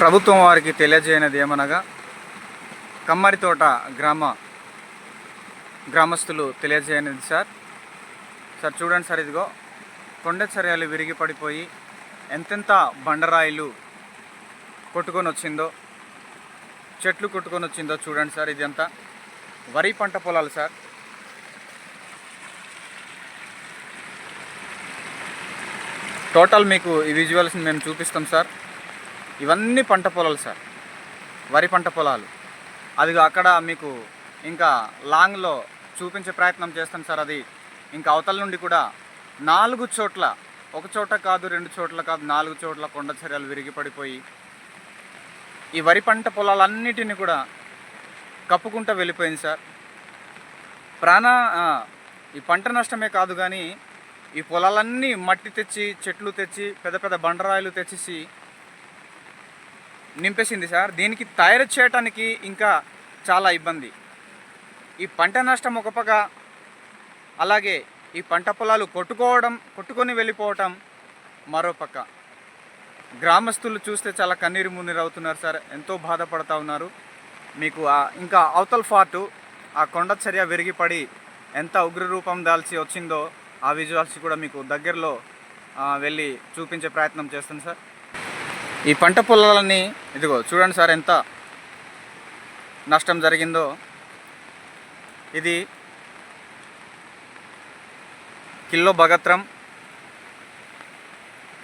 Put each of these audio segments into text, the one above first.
ప్రభుత్వం వారికి తెలియజేయనది ఏమనగా కమ్మరితోట గ్రామ గ్రామస్తులు తెలియజేయనిది సార్. సార్ చూడండి సార్ ఇదిగో కొండ చర్యలు విరిగి పడిపోయి ఎంతెంత బండరాయిలు కొట్టుకొని వచ్చిందో చెట్లు కొట్టుకొని వచ్చిందో చూడండి సార్ ఇది వరి పంట పొలాలు సార్. టోటల్ మీకు ఈ విజువల్స్ని మేము చూపిస్తాం సార్. ఇవన్నీ పంట పొలాలు సార్. వరి పంట పొలాలు. అది అక్కడ మీకు ఇంకా లాంగ్లో చూపించే ప్రయత్నం చేస్తాను సార్ అది. ఇంకా అవతల నుండి కూడా నాలుగు చోట్ల ఒక చోట కాదు రెండు చోట్ల కాదు నాలుగు చోట్ల కొండ చర్యలు విరిగి పడిపోయి ఈ వరి పంట పొలాలన్నిటిని కూడా కప్పుకుంటూ వెళ్ళిపోయింది సార్. ప్రాణ ఈ పంట నష్టమే కాదు కానీ ఈ పొలాలన్నీ మట్టి తెచ్చి చెట్లు తెచ్చి పెద్ద పెద్ద బండరాయిలు తెచ్చేసి నింపేసింది సార్. దీనికి తయారు చేయటానికి ఇంకా చాలా ఇబ్బంది. ఈ పంట నష్టం ఒక పక్క అలాగే ఈ పంట పొలాలు కొట్టుకోవడం కొట్టుకొని వెళ్ళిపోవటం మరో పక్క గ్రామస్తులు చూస్తే చాలా కన్నీరు మున్నీరు అవుతున్నారు సార్. ఎంతో బాధపడతా ఉన్నారు. మీకు ఇంకా అవతల ఫార్టు ఆ కొండ చర్య విరిగిపడి ఎంత ఉగ్ర రూపం దాల్చి వచ్చిందో ఆ విజువల్స్ కూడా మీకు దగ్గరలో వెళ్ళి చూపించే ప్రయత్నం చేస్తాను సార్. ఈ పంట పొలాలన్నీ ఇదిగో చూడండి సార్ ఎంత నష్టం జరిగిందో. ఇది కిలో భగత్రం.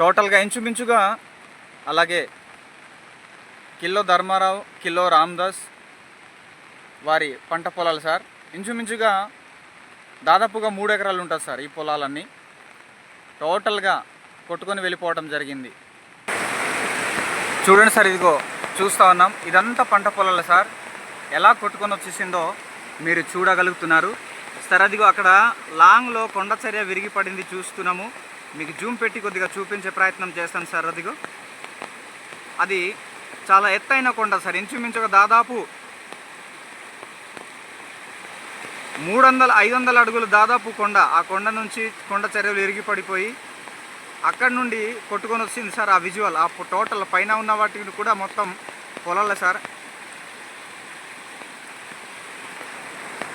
టోటల్గా ఇంచుమించుగా అలాగే కిలో ధర్మారావు కిలో రామ్దాస్ వారి పంట పొలాలు సార్. ఇంచుమించుగా దాదాపుగా మూడు ఎకరాలు ఉంటుంది సార్ ఈ పొలాలన్నీ. టోటల్గా కొట్టుకొని వెళ్ళిపోవడం జరిగింది. చూడండి సార్ ఇదిగో చూస్తూ ఉన్నాం. ఇదంతా పంట పొలాలు సార్. ఎలా కొట్టుకొని వచ్చేసిందో మీరు చూడగలుగుతున్నారు. సార్ అదిగో అక్కడ లాంగ్లో కొండ చర్య విరిగి పడింది చూస్తున్నాము. మీకు జూమ్ పెట్టి కొద్దిగా చూపించే ప్రయత్నం చేస్తాను సార్ అదిగో. అది చాలా ఎత్తైన కొండ సార్ ఇంచుమించుగా దాదాపు మూడు వందల ఐదు వందల అడుగులు దాదాపు కొండ. ఆ కొండ నుంచి కొండ చర్యలు ఇరిగి పడిపోయి అక్కడ నుండి కొట్టుకొని వచ్చింది సార్ ఆ విజువల్ ఆ టోటల్ పైన ఉన్న వాటిని కూడా మొత్తం పొలాలే సార్.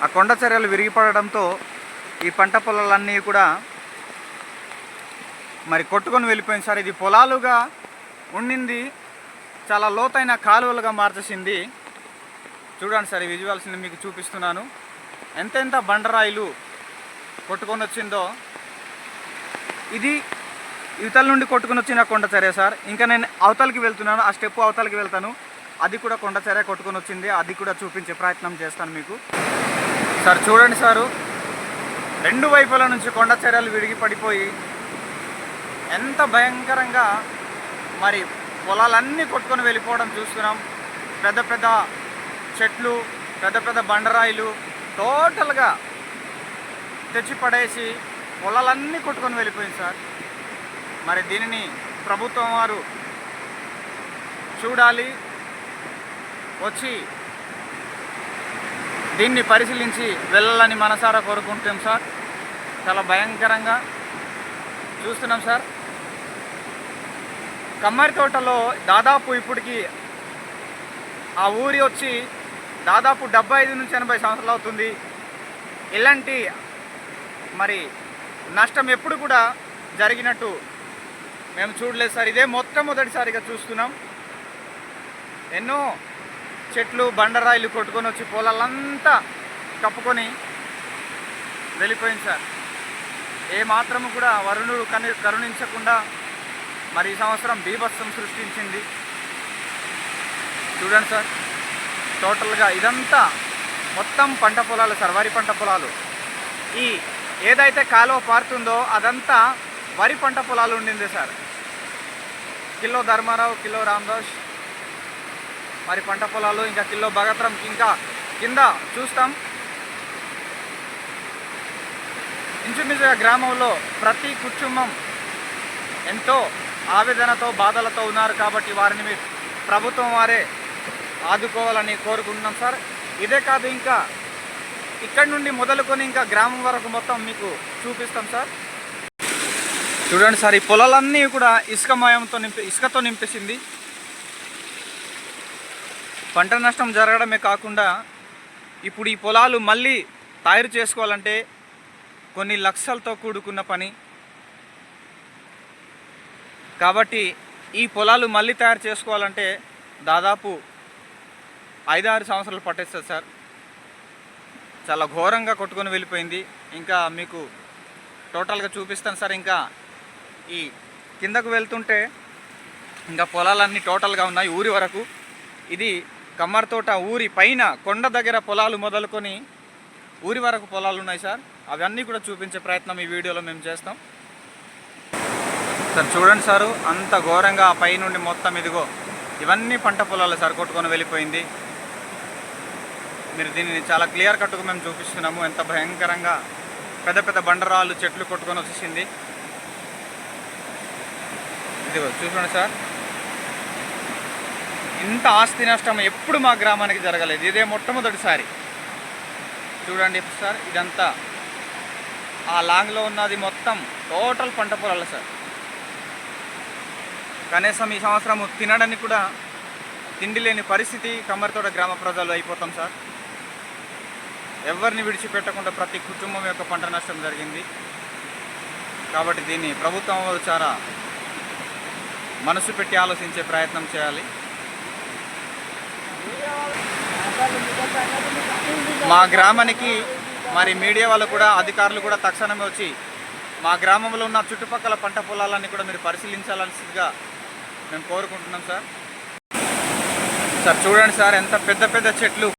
ఆ కొండ చర్యలు విరిగిపడడంతో ఈ పంట పొలాలన్నీ కూడా మరి కొట్టుకొని వెళ్ళిపోయింది సార్. ఇది పొలాలుగా ఉండింది. చాలా లోతైన కాలువలుగా మార్చేసింది. చూడండి సార్ ఈ విజువల్స్ని మీకు చూపిస్తున్నాను. ఎంతెంత బండరాయిలు కొట్టుకొని వచ్చిందో. ఇది ఇవతల నుండి కొట్టుకొని వచ్చిన కొండ చర్య సార్. ఇంకా నేను అవతలకి వెళ్తున్నాను ఆ స్టెప్ అవతలకి వెళ్తాను. అది కూడా కొండ చర్య కొట్టుకొని వచ్చింది. అది కూడా చూపించే ప్రయత్నం చేస్తాను మీకు. సార్ చూడండి సారు. రెండు వైపుల నుంచి కొండ చర్యలు విడిగి పడిపోయి ఎంత భయంకరంగా మరి పొలాలన్నీ కొట్టుకొని వెళ్ళిపోవడం చూస్తున్నాం. పెద్ద పెద్ద చెట్లు పెద్ద పెద్ద బండరాయిలు టోటల్గా తెచ్చి పడేసి పొలాలన్నీ కొట్టుకొని వెళ్ళిపోయింది సార్. మరి దీనిని ప్రభుత్వం వారు చూడాలి వచ్చి దీన్ని పరిశీలించి వెళ్ళాలని మనసారా కోరుకుంటాం సార్. చాలా భయంకరంగా చూస్తున్నాం సార్. కమ్మరి తోటలో దాదాపు ఇప్పటికి ఆ ఊరి వచ్చి దాదాపు డెబ్బై ఐదు నుంచి ఎనభై సంవత్సరాలు అవుతుంది. ఇలాంటి మరి నష్టం ఎప్పుడు కూడా జరిగినట్టు మేము చూడలేదు సార్. ఇదే మొట్టమొదటిసారిగా చూస్తున్నాం. ఎన్నో చెట్లు బండరాయిలు కొట్టుకొని వచ్చి పొలాలంతా కప్పుకొని వెళ్ళిపోయింది సార్. ఏ మాత్రము కూడా వరుణుడు కని కరుణించకుండా మరి ఈ సంవత్సరం బీభత్సం సృష్టించింది. చూడండి సార్. టోటల్గా ఇదంతా మొత్తం పంట పొలాలు సార్. వరి పంట పొలాలు. ఈ ఏదైతే కాలువ పారుతుందో అదంతా వరి పంట పొలాలు ఉండింది sir. Kilo Dharmarao kilo Ramdas. మరి పంట పొలాలు ఇంకా కిలో భగత్రం ఇంకా కింద చూస్తాం. ఇంచుమించుగా గ్రామంలో ప్రతి కుటుంబం ఎంతో ఆవేదనతో బాధలతో ఉన్నారు కాబట్టి వారిని మీ ప్రభుత్వం వారే ఆదుకోవాలని కోరుకుంటున్నాం సార్. ఇదే కాదు ఇంకా ఇక్కడ నుండి మొదలుకొని ఇంకా గ్రామం వరకు మొత్తం మీకు చూపిస్తాం సార్. చూడండి సార్ ఈ పొలాలన్నీ కూడా ఇసుక మాయంతో నింపి ఇసుకతో నింపేసింది. పంట నష్టం జరగడమే కాకుండా ఇప్పుడు ఈ పొలాలు మళ్ళీ తయారు చేసుకోవాలంటే కొన్ని లక్షలతో కూడుకున్న పని. కాబట్టి ఈ పొలాలు మళ్ళీ తయారు చేసుకోవాలంటే దాదాపు ఐదారు సంవత్సరాలు పట్టేస్తుంది సార్. చాలా ఘోరంగా కొట్టుకొని వెళ్ళిపోయింది. ఇంకా మీకు టోటల్గా చూపిస్తాను సార్. ఇంకా ఈ కిందకు వెళ్తుంటే ఇంకా పొలాలన్నీ టోటల్గా ఉన్నాయి ఊరి వరకు. ఇది కమ్మర్తోట ఊరి పైన కొండ దగ్గర పొలాలు మొదలుకొని ఊరి వరకు పొలాలు ఉన్నాయి సార్. అవన్నీ కూడా చూపించే ప్రయత్నం ఈ వీడియోలో మేము చేస్తాం. సార్ చూడండి సారు అంత ఘోరంగా ఆ పై నుండి మొత్తం ఇదిగో. ఇవన్నీ పంట పొలాలు సార్ కొట్టుకొని వెళ్ళిపోయింది. మీరు దీనిని చాలా క్లియర్ కట్టుగా మేము చూపిస్తున్నాము. ఎంత భయంకరంగా పెద్ద పెద్ద బండరాళ్ళు చెట్లు కొట్టుకొని వచ్చేసింది. ఇదిగో చూసుకోండి సార్. ఇంత ఆస్తి నష్టం ఎప్పుడు మా గ్రామానికి జరగలేదు. ఇదే మొట్టమొదటిసారి. చూడండి సార్ ఇదంతా. ఆ లాంగ్లో ఉన్నది మొత్తం టోటల్ పంట పొలాలు సార్. కనీసం ఈ సంవత్సరం తినడానికి కూడా తిండి లేని పరిస్థితి కమ్మరితోట గ్రామ ప్రజలు అయిపోతాం సార్. ఎవరిని విడిచిపెట్టకుండా ప్రతి కుటుంబం యొక్క పంట నష్టం జరిగింది. కాబట్టి దీన్ని ప్రభుత్వం వాళ్ళు చాలా మనసు పెట్టి ఆలోచించే ప్రయత్నం చేయాలి. మా గ్రామానికి మరి మీడియా వాళ్ళు కూడా అధికారులు కూడా తక్షణమే వచ్చి మా గ్రామంలో ఉన్న చుట్టుపక్కల పంట పొలాలన్నీ కూడా మీరు పరిశీలించాల్సిందిగా మేము కోరుకుంటున్నాం సార్. సార్ చూడండి సార్ ఎంత పెద్ద పెద్ద చెట్లు.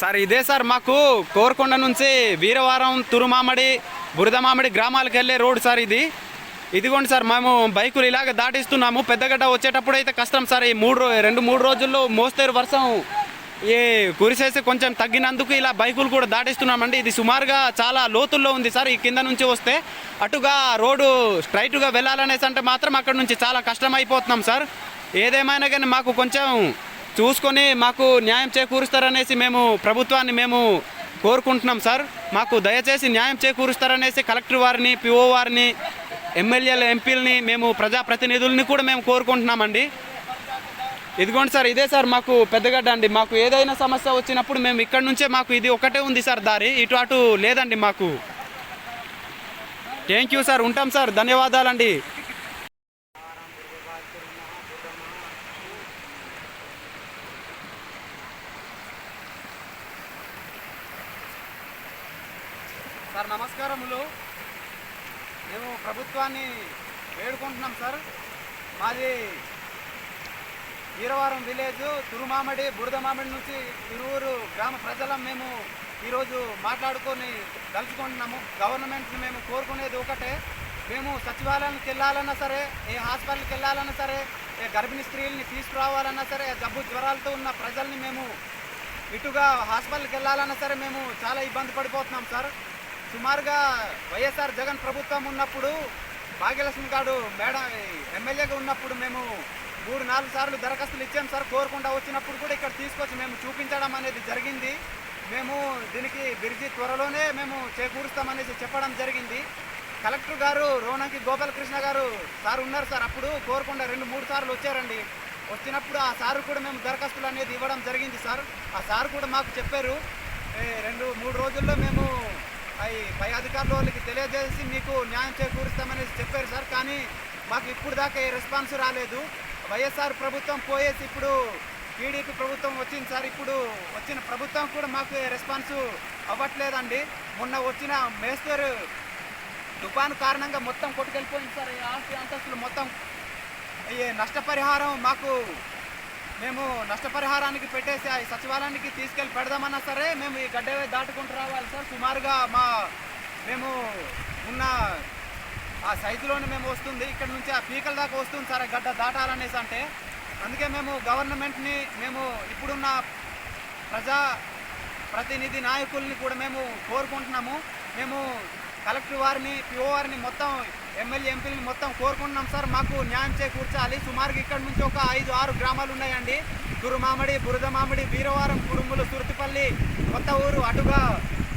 సార్ ఇదే సార్ మాకు కోరకొండ నుంచి వీరవారం తురుమామడి బురదమామిడి గ్రామాలకు వెళ్ళే రోడ్ సార్ ఇది. ఇదిగోండి సార్ మేము బైకులు ఇలాగ దాటిస్తున్నాము. పెద్దగడ్డ వచ్చేటప్పుడు అయితే కష్టం సార్. ఈ మూడు రెండు మూడు రోజుల్లో మోస్తరు వర్షం ఈ కురిసేసి కొంచెం తగ్గినందుకు ఇలా బైకులు కూడా దాటిస్తున్నామండి. ఇది సుమారుగా చాలా లోతుల్లో ఉంది సార్. ఈ కింద నుంచి వస్తే అటుగా రోడ్డు స్ట్రైట్గా వెళ్ళాలనేసి అంటే మాత్రం అక్కడ నుంచి చాలా కష్టం అయిపోతున్నాం సార్. ఏదేమైనా కానీ మాకు కొంచెం చూసుకొని మాకు న్యాయం చేకూరుస్తారనేసి మేము ప్రభుత్వాన్ని మేము కోరుకుంటున్నాం సార్. మాకు దయచేసి న్యాయం చేకూరుస్తారనేసి కలెక్టర్ వారిని పిఓ వారిని ఎమ్మెల్యేల ఎంపీలని మేము ప్రజాప్రతినిధుల్ని కూడా మేము కోరుకుంటున్నామండి. ఇదిగోండి సార్ ఇదే సార్ మాకు పెద్దగడ్డ అండి. మాకు ఏదైనా సమస్య వచ్చినప్పుడు మేము ఇక్కడ నుంచే మాకు ఇది ఒకటే ఉంది సార్ దారి. ఇటు అటు లేదండి మాకు. Thank you sir. ఉంటాం సార్. ధన్యవాదాలండి. సార్ నమస్కారములు. మేము ప్రభుత్వాన్ని వేడుకుంటున్నాం సార్. మాది వీరవరం విలేజ్ తురుమామిడి బురదమామిడి నుంచి ఇరువురు గ్రామ ప్రజలం మేము ఈరోజు మాట్లాడుకొని కలుసుకుంటున్నాము గవర్నమెంట్ని మేము కోరుకునేది ఒకటే. మేము సచివాలయానికి వెళ్ళాలన్నా సరే ఏ హాస్పిటల్కి వెళ్ళాలన్నా సరే ఏ గర్భిణీ స్త్రీల్ని తీసుకురావాలన్నా సరే జబ్బు జ్వరాలతో ఉన్న ప్రజల్ని మేము ఇటుగా హాస్పిటల్కి వెళ్ళాలన్నా సరే మేము చాలా ఇబ్బంది పడిపోతున్నాం సార్. సుమారుగా వైఎస్ఆర్ జగన్ ప్రభుత్వం ఉన్నప్పుడు భాగ్యలక్ష్మి గారు మేడం ఎమ్మెల్యేగా ఉన్నప్పుడు మేము మూడు నాలుగు సార్లు దరఖాస్తులు ఇచ్చాం సార్ కోరకుండా వచ్చినప్పుడు కూడా ఇక్కడ తీసుకొచ్చి మేము చూపించడం అనేది జరిగింది. మేము దీనికి బిర్జి త్వరలోనే మేము చేకూరుస్తామనేసి చెప్పడం జరిగింది. కలెక్టర్ గారు రోణంకి గోపాలకృష్ణ గారు సార్ ఉన్నారు సార్ అప్పుడు కోరకుండా రెండు మూడు సార్లు వచ్చారండి. వచ్చినప్పుడు ఆ సారు కూడా మేము దరఖాస్తులు అనేది ఇవ్వడం జరిగింది సార్. ఆ సారు కూడా మాకు చెప్పారు రెండు మూడు రోజుల్లో మేము అవి పై అధికారుల వాళ్ళకి తెలియజేసి మీకు న్యాయం చేకూరుస్తామనేసి చెప్పారు సార్ కానీ మాకు ఇప్పుడు దాకా ఏ రెస్పాన్స్ రాలేదు. వైఎస్ఆర్ ప్రభుత్వం పోయేసి ఇప్పుడు టీడీపీ ప్రభుత్వం వచ్చింది సార్ ఇప్పుడు వచ్చిన ప్రభుత్వం కూడా మాకు ఏ రెస్పాన్స్ అవ్వట్లేదండి. మొన్న వచ్చిన మేస్తర్ తుఫాను కారణంగా మొత్తం కొట్టుకెళ్ళిపోయింది సార్ ఈ ఆస్తి అంతస్తులు మొత్తం. ఈ నష్టపరిహారం మాకు మేము నష్టపరిహారానికి పెట్టేసి ఆ సచివాలయానికి తీసుకెళ్ళి పెడదామన్నా సరే మేము ఈ గడ్డ దాటుకుంటూ రావాలి సార్. సుమారుగా మా మేము ఉన్న ఆ సైజులోనే మేము వస్తుంది. ఇక్కడ నుంచి ఆ పీకల దాకా వస్తుంది సార్ ఆ గడ్డ దాటాలనేసి అంటే. అందుకే మేము గవర్నమెంట్ని మేము ఇప్పుడున్న ప్రజా ప్రతినిధి నాయకుల్ని కూడా మేము కోరుకుంటున్నాము. మేము కలెక్టర్ వారిని పిఓ వారిని మొత్తం ఎమ్మెల్యే ఎంపీలను మొత్తం కోరుకుంటున్నాం సార్. మాకు న్యాయం చేకూర్చాలి. సుమారుగా ఇక్కడ నుంచి ఒక ఐదు ఆరు గ్రామాలు ఉన్నాయండి. తురుమామిడి బురదమామిడి వీరవారం కురుములు సుర్తిపల్లి కొత్త ఊరు అటుగా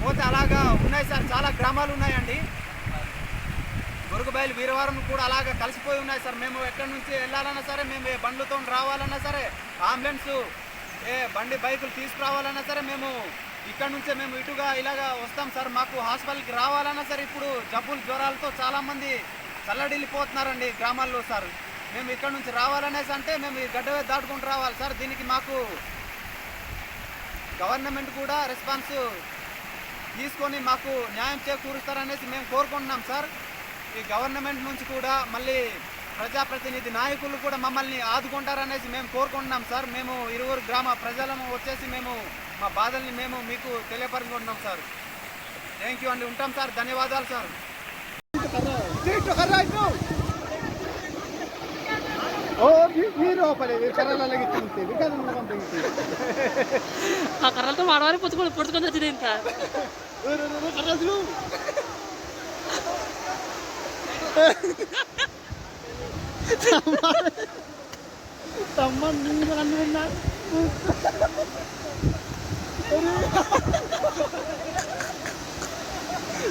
పోతే అలాగా ఉన్నాయి సార్. చాలా గ్రామాలు ఉన్నాయండి. గురుగుబయలు వీరవారం కూడా అలాగా కలిసిపోయి ఉన్నాయి సార్. మేము ఎక్కడి నుంచి వెళ్ళాలన్నా సరే మేము ఏ బండ్లతో రావాలన్నా సరే అంబులెన్స్ ఏ బండి బైకులు తీసుకురావాలన్నా సరే మేము ఇక్కడ నుంచే మేము ఇటుగా ఇలాగా వస్తాం సార్. మాకు హాస్పిటల్కి రావాలన్నా సార్ ఇప్పుడు జబ్బులు జ్వరాలతో చాలామంది చల్లడిల్లిపోతున్నారండి గ్రామాల్లో సార్. మేము ఇక్కడ నుంచి రావాలనేసి అంటే మేము ఈ గడ్డవే దాటుకుంటూ రావాలి సార్. దీనికి మాకు గవర్నమెంట్ కూడా రెస్పాన్స్ తీసుకొని మాకు న్యాయం చేకూరుస్తారనేసి మేము కోరుకుంటున్నాం సార్. ఈ గవర్నమెంట్ నుంచి కూడా మళ్ళీ ప్రజాప్రతినిధి నాయకులు కూడా మమ్మల్ని ఆదుకుంటారనేసి మేము కోరుకుంటున్నాం సార్. మేము ఇరువురు గ్రామ ప్రజలము వచ్చేసి మేము మా బాధల్ని మేము మీకు తెలియపరుచుకుంటున్నాం సార్. థ్యాంక్ యూ అండి. ఉంటాం సార్. ధన్యవాదాలు సార్. ఆ కర్రలతో వాడవారి పొత్తుకొని పొడుచుకొని వచ్చింది Taman. Taman ini kan benar.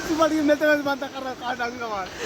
Cuma di net mas bantah karena kadang kawan.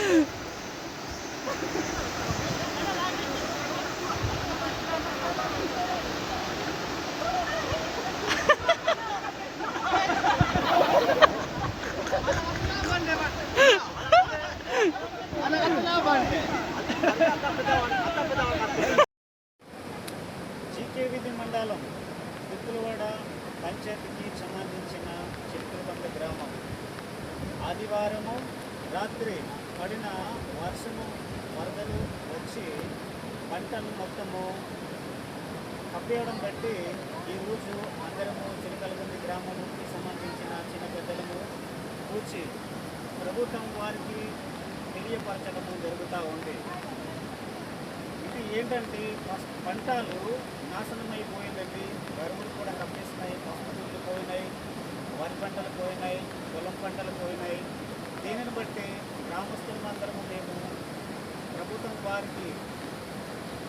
ప్రభుత్వం వారికి తెలియపరచడము జరుగుతూ ఉంది. ఇది ఏంటంటే ఫస్ట్ పంటలు నాశనమైపోయిందండి వరువులు కూడా కప్పేసినాయి పసుపులు పోయినాయి వరి పంటలు పోయినాయి పొలం పంటలు పోయినాయి. దీనిని బట్టి గ్రామస్తులందరము మేము ప్రభుత్వం వారికి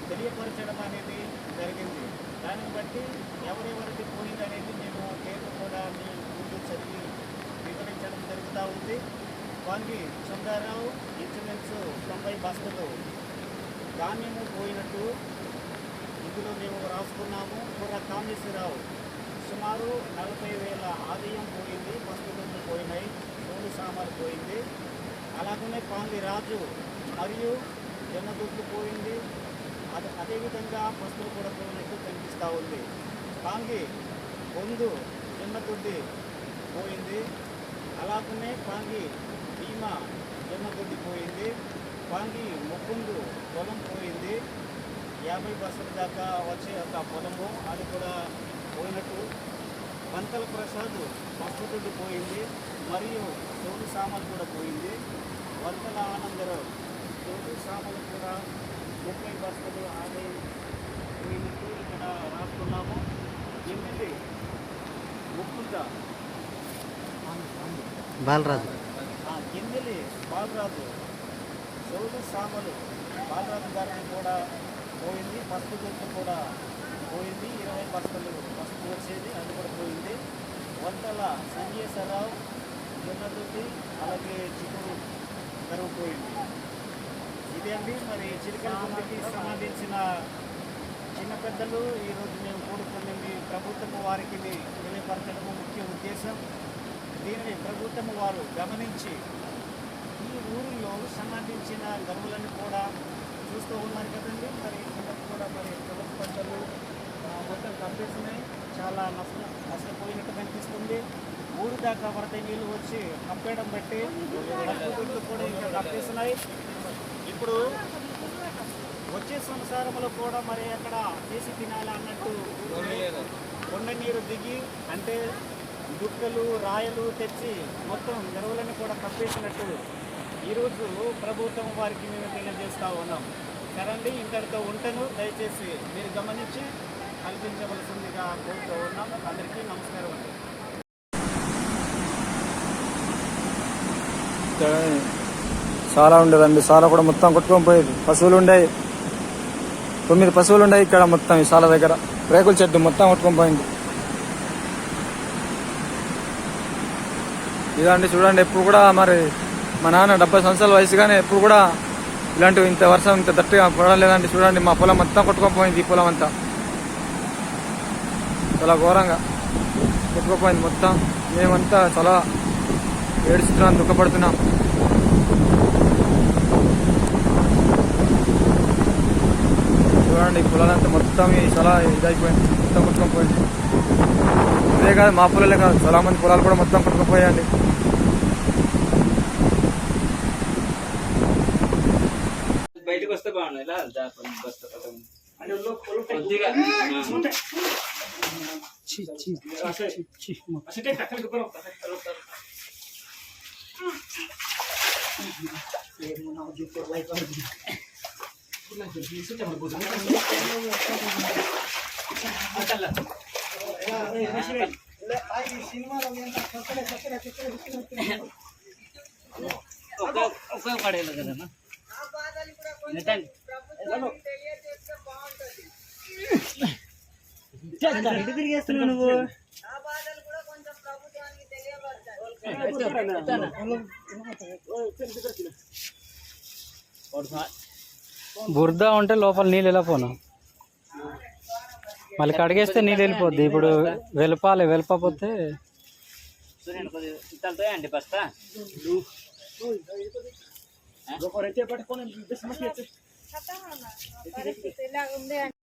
తెలియపరచడం అనేది జరిగింది. దానిని బట్టి ఎవరెవరికి పోయింది అనేది మేము పేరు కూడా మీ ముందు చదివి వివరించడం జరుగుతూ ఉంది. వానికి చందారావు ఇన్సూరెన్స్ తొంభై బస్సులు ధాన్యము పోయినట్టు ఇందులో మేము రాసుకున్నాము. కుర్ర కామేశ్వరరావు సుమారు నలభై వేల ఆదాయం పోయింది వస్తువులు పోయినాయి నూనె సామాన్లు పోయింది. అలాగనే పాంది రాజు మరియు జమ్మదుడ్లు పోయింది. అది అదేవిధంగా వస్తువులు కూడా పోయినట్టు కనిపిస్తూ ఉంది. పాంగి బొందు జమ్మదుడ్డి పోయింది. అలాగనే పాంగి జొన్న జమ్మదుడ్డి పోయింది పండి ముక్కుందు పొలం పోయింది. యాభై బస్సుల దాకా వచ్చే ఒక పొలము అది కూడా పోయినట్టు. పంతల ప్రసాద్ మస్తుతుడు పోయింది. మరియు తోడు సామాన్లు కూడా పోయింది. వంతల ఆనందరావు తోడు సామాన్లు కూడా ముప్పై బస్సులు ఆదాయం పోయినట్టు ఇక్కడ రాస్తున్నాము. ఎనిమిది ముక్కుంద బాలరాజు. కిందిలి బాలరాజు చౌదు సామలు బాలరాజు గారిని కూడా పోయింది పసుపు గుర్తు కూడా పోయింది ఇరవై బస్తలు పసుపు వచ్చేది అది కూడా పోయింది. వంటల సంజేశ్వరరావు జొన్నదుద్ది అలాగే చిగురు కరువు పోయింది. ఇదే అండి మరి చిలికల గుండెకి సంబంధించిన చిన్న పెద్దలు ఈరోజు మేము కూడుకున్నది ప్రభుత్వము వారికి తెలియపరచడము ముఖ్య ఉద్దేశం. దీనిని ప్రభుత్వం వారు గమనించి ఊరిలో సంబంధించిన గనులను కూడా చూస్తూ ఉన్నారు కదండి. మరి ఇంతకు కూడా మరి పొలం పంటలు మొత్తం కప్పేసినాయి చాలా నష్టం నష్టపోయినట్టు కనిపిస్తుంది. ఊరు దాకా వరద నీళ్ళు వచ్చి కప్పేయడం బట్టి కూడా ఇంకా కప్పేసినాయి ఇప్పుడు వచ్చే సంసారంలో కూడా మరి అక్కడ చేసి తినాలి అన్నట్టు కొండ నీరు దిగి అంటే దుక్కలు రాయలు తెచ్చి మొత్తం ఎరువులన్నీ కూడా కప్పేసినట్టు ఈరోజు ప్రభుత్వం వారికి మేము తెలియజేస్తూ ఉన్నాం. సరండి ఇంతటితో ఉంటాను. దయచేసి మీరు గమనించి కల్పించవలసిందిగా కోరుతూ ఉన్నాం. అందరికీ నమస్కారం అండి. చాలా ఉండేదండి. చాలా కూడా మొత్తం కొట్టుకొని పోయేది. పశువులు ఉండేవి తొమ్మిది పశువులు ఉండేవి ఇక్కడ మొత్తం ఈ సాల దగ్గర. రేకుల చెట్టు మొత్తం కొట్టుకొని పోయింది. ఇదండి చూడండి ఎప్పుడు కూడా మరి మా నాన్న డెబ్బై సంవత్సరాల వయసుగానే ఎప్పుడు కూడా ఇలాంటి ఇంత వర్షం ఇంత దట్టిగా పడడం లేదంటే చూడండి మా పొలం మొత్తం కొట్టుకోపోయింది ఈ పొలం అంతా. చాలా ఘోరంగా కొట్టుకోపోయింది మొత్తం. మేమంతా చాలా ఏడుస్తున్నాం దుఃఖపడుతున్నాం. చూడండి ఈ పొలాలంతా మొత్తం చాలా ఇదైపోయింది మొత్తం కొట్టుకోపోయింది. అదే కాదు మా పొలాలే కాదు చాలా మంది పొలాలు కూడా మొత్తం కొట్టుకుపోయాయండి. బయటకు వస్తే బాగుండు ఇలా జాగ్రత్త నువ్వు? బురద ఉంటే లోపల నీళ్ళు ఎలా పోను? మళ్ళీ కడిగేస్తే నీళ్ళు వెళ్ళిపోద్ది. ఇప్పుడు వెలపపోతే సూర్యుని కొద్దిగా ఇత్తలతో అండి